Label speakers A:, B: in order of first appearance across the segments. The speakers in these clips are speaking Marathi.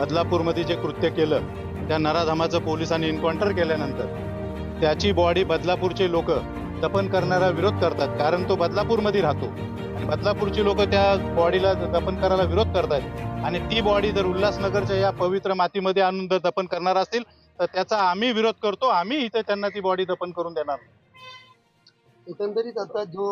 A: बदलापूरमध्ये जे कृत्य केलं त्या नराधामाचं पोलिसांनी एन्काउंटर केल्यानंतर त्याची बॉडी बदलापूरचे लोक दफन करण्याला विरोध करतात. कारण तो बदलापूरमध्ये राहतो. आणि बदलापूरची लोक त्या बॉडीला दफन करायला विरोध करतात आणि ती बॉडी जर उल्हासनगरच्या या पवित्र मातीमध्ये आणून जर दफन करणार असतील तर त्याचा आम्ही विरोध करतो. आम्ही इथे त्यांना ती बॉडी दफन करून देणार नाही.
B: एकंदरीत आता जो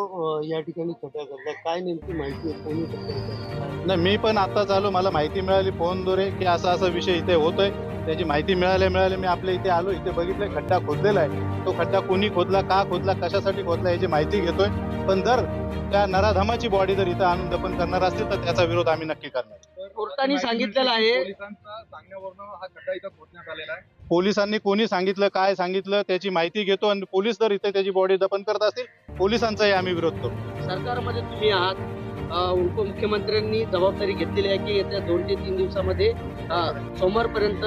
B: या ठिकाणी छोट्या करतात काय नेमकी माहिती आहे कोणी
A: नाही मी पण आत्ताच आलो. मला माहिती मिळाली फोनद्वारे की असा असा विषय इथे होतोय. त्याची माहिती मिळाल्या मिळाले. मी आपल्या इथे आलो इथे बघितलंय खड्डा खोदलेला आहे. तो खड्डा कोणी खोदला का खोदला कशासाठी खोदला याची माहिती घेतोय. पण जर त्या नराधमाची बॉडी जर इथं आणून दफन करणार असतील तर त्याचा विरोध आम्ही नक्की करणार.
B: कोर्टाने सांगितलेलं आहे.
C: पोलिसांचा सांगण्यावरून हा खड्डा इथं खोदण्यात आलेला आहे
A: पोलिसांनी कोणी सांगितलं काय सांगितलं त्याची माहिती घेतो आणि पोलीस जर इथे त्याची बॉडी दफन करत असतील पोलिसांचाही आम्ही विरोध करू.
B: सरकारमध्ये तुम्ही आहात. उपमुख्यमंत्र्यांनी जबाबदारी घेतलेली आहे की येत्या दोन ते तीन दिवसामध्ये सोमवारपर्यंत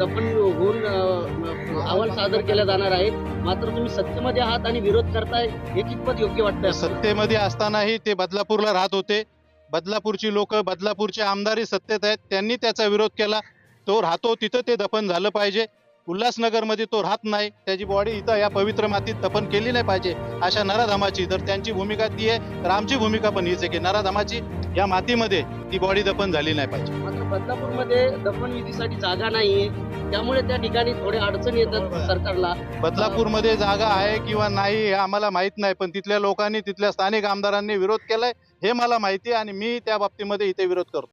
B: दफन होऊन अहवाल सादर केला जाणार आहे. मात्र तुम्ही सत्तेमध्ये आहात आणि विरोध करताय हे कितपत योग्य वाटतंय
A: सत्तेमध्ये असतानाही ते बदलापूरला राहत होते. बदलापूरची लोक बदलापूरचे आमदारही सत्तेत आहेत. त्यांनी त्याचा विरोध केला. तो राहतो तिथं ते दफन झालं पाहिजे. उल्हासनगरमध्ये तो राहत नाही. त्याची बॉडी इथं या पवित्र मातीत दफन केली नाही पाहिजे अशा नराधामाची. जर त्यांची भूमिका ती आहे. तर आमची भूमिका पण हीच आहे की नराधामाची या मातीमध्ये ती बॉडी दफन झाली नाही पाहिजे.
B: मात्र बदलापूरमध्ये दफन विधीसाठी जागा नाहीये. त्यामुळे त्या ठिकाणी थोडे अडचणी येतात सरकारला.
A: बदलापूरमध्ये जागा आहे किंवा नाही हे आम्हाला माहीत नाही पण तिथल्या लोकांनी तिथल्या स्थानिक आमदारांनी विरोध केलाय हे मला माहिती आहे आणि मी त्या बाबतीमध्ये इथे विरोध करतो.